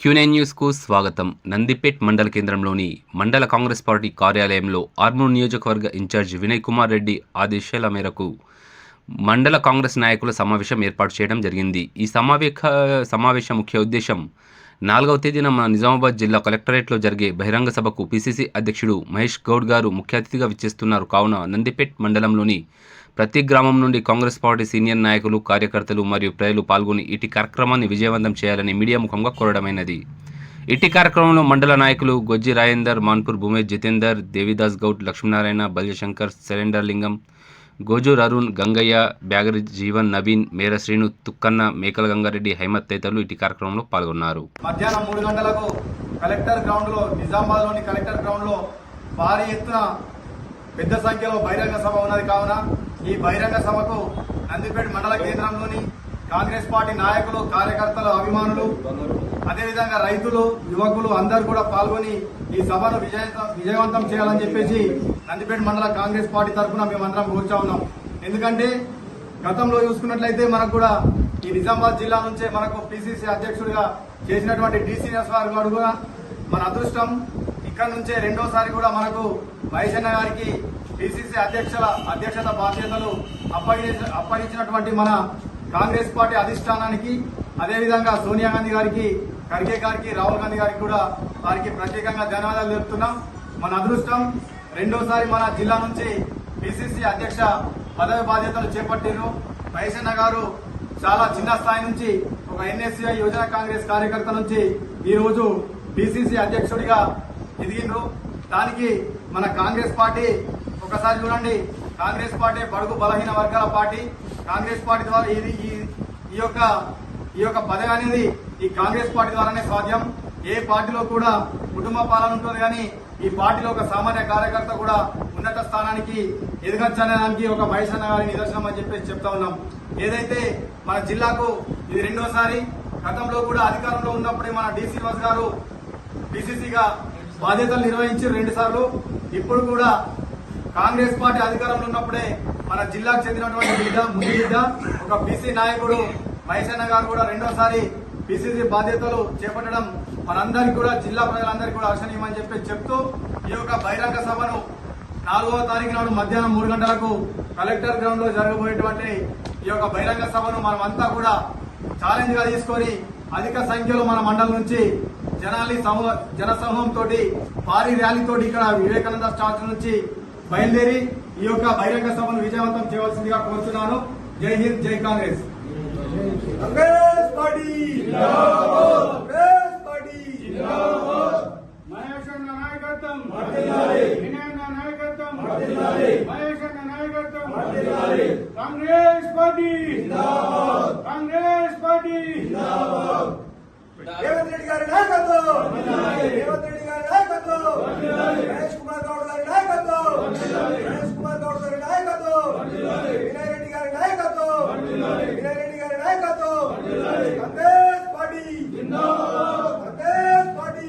Quinine న్యూస్కు స్వాగతం. నందిపేట్ మండల కేంద్రంలోని మండల కాంగ్రెస్ పార్టీ కార్యాలయంలో ఆర్మూర్ నియోజకవర్గ ఇన్ఛార్జ్ వినయ్ కుమార్ రెడ్డి ఆదేశాల మేరకు మండల కాంగ్రెస్ నాయకుల సమావేశం ఏర్పాటు చేయడం జరిగింది. ఈ సమావేశ సమావేశ ముఖ్య ఉద్దేశం నాలుగవ తేదీన మన నిజామాబాద్ జిల్లా కలెక్టరేట్లో జరిగే బహిరంగ సభకు పిసిసి అధ్యక్షుడు మహేష్ గౌడ్ గారు ముఖ్య అతిథిగా విచ్చేస్తున్నారు. కావున నందిపేట్ మండలంలోని ప్రతి గ్రామం నుండి కాంగ్రెస్ పార్టీ సీనియర్ నాయకులు కార్యకర్తలు మరియు ప్రజలు పాల్గొని ఇటు కార్యక్రమాన్ని విజయవంతం చేయాలని మీడియా ముఖంగా కోరడమైనది. ఇట్టి కార్యక్రమంలో మండల నాయకులు గొజ్జి రాజేందర్ మాన్పూర్ భూమేష్ జితేందర్ దేవిదాస్ గౌడ్ లక్ష్మీనారాయణ బల్యశంకర్ సిలిండర్ లింగం గోజూర్ అరుణ్ గంగయ్య బ్యాగరి జీవన్ నవీన్ మేర శ్రీను తుక్కన్న మేకల గంగారెడ్డి హైమత్ తదితరులు ఇటు కార్యక్రమంలో పాల్గొన్నారు. మధ్యాహ్నం మూడు గంటలకు కలెక్టర్ గ్రౌండ్లో నిజామాబాద్లోని కలెక్టర్ గ్రౌండ్లో భారీ ఎత్తున పెద్ద సంఖ్యలో బహిరంగ సభ ఉన్నది కావున ఈ బహిరంగ సభకు నందిపేట మండల కేంద్రంలోని కాంగ్రెస్ పార్టీ నాయకులు కార్యకర్తలు అభిమానులు అదేవిధంగా రైతులు యువకులు అందరూ కూడా పాల్గొని ఈ సభను విజయవంతం విజయవంతం చేయాలని చెప్పేసి నందిపేట మండల కాంగ్రెస్ పార్టీ తరఫున మేమందరం కోరుచా ఉన్నాం. ఎందుకంటే గతంలో చూసుకున్నట్లయితే మనకు కూడా ఈ నిజామాబాద్ జిల్లా నుంచే మనకు పిసిసి అధ్యక్షుడిగా చేసినటువంటి డిసి గారు గారు కూడా మన అదృష్టం. ఇక్కడ నుంచే రెండోసారి కూడా మనకు వైసన్న గారికి పిసిసి అధ్యక్షుల అధ్యక్షత బాధ్యతలు అప్పగించ అప్పగించినటువంటి మన కాంగ్రెస్ పార్టీ అధిష్టానానికి అదేవిధంగా సోనియా గాంధీ గారికి ఖర్గే గారికి రాహుల్ గాంధీ గారికి కూడా వారికి ప్రత్యేకంగా ధన్యవాదాలు తెలుపుతున్నాం. మన అదృష్టం రెండోసారి మన జిల్లా నుంచి పిసిసి అధ్యక్ష పదవి బాధ్యతలు చేపట్టారు మహేషన్న గారు చాలా చిన్న స్థాయి నుంచి ఒక ఎన్ఎస్సీఐ యువజన కాంగ్రెస్ కార్యకర్త నుంచి ఈరోజు పిసిసి అధ్యక్షుడిగా ఎదిగినరు దానికి మన కాంగ్రెస్ పార్టీ ఒకసారి చూడండి. కాంగ్రెస్ పార్టీ బడుగు బలహీన వర్గాల పార్టీ. కాంగ్రెస్ పార్టీ ద్వారా ఇది ఈ- ఈ యొక్క ఈ యొక్క పదవి అనేది ఈ కాంగ్రెస్ పార్టీ ద్వారానే సాధ్యం. ఏ పార్టీలో కూడా కుటుంబ పాలన ఉంటుంది కానీ ఈ పార్టీలో ఒక సామాన్య కార్యకర్త కూడా ఉన్నత స్థానానికి ఎదగచ్చనడానికి ఒక మహేష్ అన్న గారి నిదర్శనం అని చెప్పేసి చెప్తా ఉన్నాం. ఏదైతే మన జిల్లాకు ఇది రెండోసారి గతంలో కూడా అధికారంలో ఉన్నప్పుడే మన డి శ్రీనివాస్ గారు డిసిసిగా బాధ్యతలు నిర్వహించి రెండు సార్లు ఇప్పుడు కూడా కాంగ్రెస్ పార్టీ అధికారంలో ఉన్నప్పుడే మన జిల్లాకు చెందినటువంటి బిడ్డ ముందు బిడ్డ ఒక బీసీ నాయకుడు మహేషన్న గారు కూడా రెండోసారి పిసిసి బాధ్యతలు చేపట్టడం మనందరికీ కూడా జిల్లా ప్రజలందరికీ కూడా హర్షణీయమని చెప్పి చెప్తూ ఈ యొక్క బహిరంగ సభను నాలుగవ తారీఖు నాడు మధ్యాహ్నం మూడు గంటలకు కలెక్టర్ గ్రౌండ్లో జరగబోయేటువంటి ఈ యొక్క బహిరంగ సభను మనం అంతా కూడా ఛాలెంజ్గా తీసుకొని అధిక సంఖ్యలో మన మండలం నుంచి జనాలి సమూహ తోటి భారీ ర్యాలీ తోటి ఇక్కడ వివేకానంద స్టాచ్యూ నుంచి బయలుదేరి ఈ యొక్క బహిరంగ సభను విజయవంతం చేయవలసిందిగా కోరుతున్నాను జై హింద్ జై కాంగ్రెస్. నాయకత్వం! నాయకత్వం! నాయకత్వం! కాంగ్రెస్ పార్టీ! కాంగ్రెస్ పార్టీ! రేవంత్ రెడ్డి గారి నాయకత్వం రేవంత్ రెడ్డి గారి నాయకత్వం గణేష్ కుమార్ గౌడ్ గారి నాయకత్వం గణేష్ కుమార్ గౌడ్ గారి నాయకత్వం వినయ్ రెడ్డి గారి నాయకత్వం వినయ్ రెడ్డి గారి నాయకత్వం కాంగ్రెస్ పార్టీ కాంగ్రెస్ పార్టీ